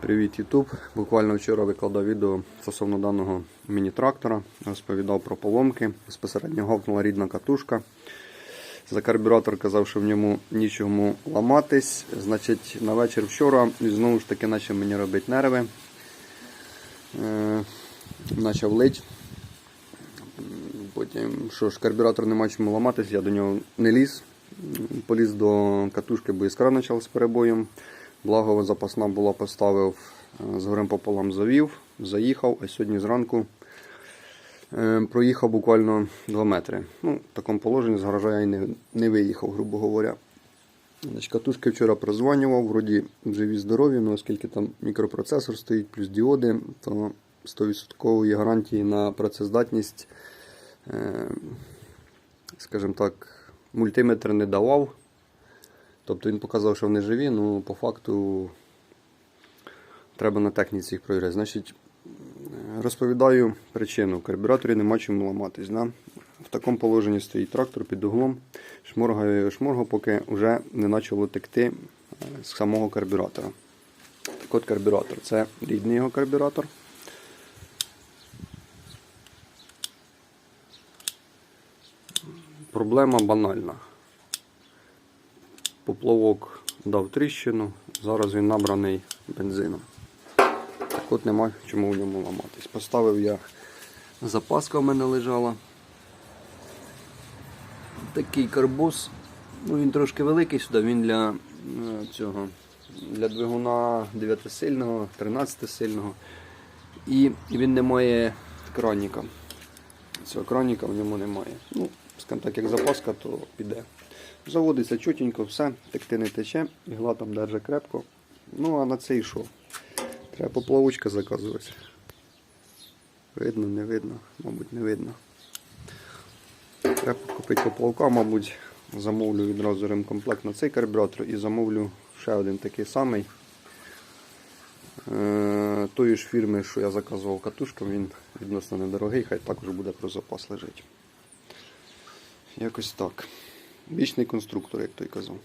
Привіт, YouTube. Буквально вчора викладав відео стосовно даного міні-трактора. Розповідав про поломки. Безпосередньо гавкнула рідна катушка. За карбюратор казав, що в ньому нічому ламатись. Значить, на вечір вчора і знову ж таки почав мені робити нерви. Е, почав лить. Потім, що ж, карбюратор нема чому ламатись, я до нього не ліз. Поліз до катушки, бо іскра почала з перебоєм. Благо запасна була, поставив е, з горем пополам завів, заїхав, а сьогодні зранку е, проїхав буквально 2 метри. Ну, в такому положенні з гаража я і не, не виїхав, грубо говоря. Значить, катушки вчора прозванював, вроді живі здорові, але оскільки там мікропроцесор стоїть, плюс діоди, то 100% гарантії на працездатність, е, скажімо так, мультиметр не давав. Тобто він показав, що вони живі, ну по факту треба на техніці їх провіряти. Значить, розповідаю причину. В карбюраторі нема чому ламатись. Да? В такому положенні стоїть трактор під углом, шморгає шморгав, поки вже не почало текти е, з самого карбюратора. Так от карбюратор. Це рідний його карбюратор. Проблема банальна. Поплавок дав тріщину, зараз він набраний бензином. Так от нема чому в ньому ламатись. Поставив я запаска в мене лежала. Такий карбус. Ну, він трошки великий сюди, він для е, цього для двигуна 9-сильного, 13-сильного. І він не має краніка. Цього краніка в ньому немає. Ну, скажімо так, як запаска, то піде. Заводиться чутенько, все, текти не тече, ігла там держить крепко. Ну, а на цей що? Треба поплавочка заказувати. Видно, не видно, мабуть, не видно. Треба купити поплавка, мабуть, замовлю відразу ремкомплект на цей карбюратор і замовлю ще один такий самий. Е, Тої ж фірми, що я заказував катушком, він відносно недорогий, хай також буде про запас лежить. Якось так. Вічний конструктор, як той казав.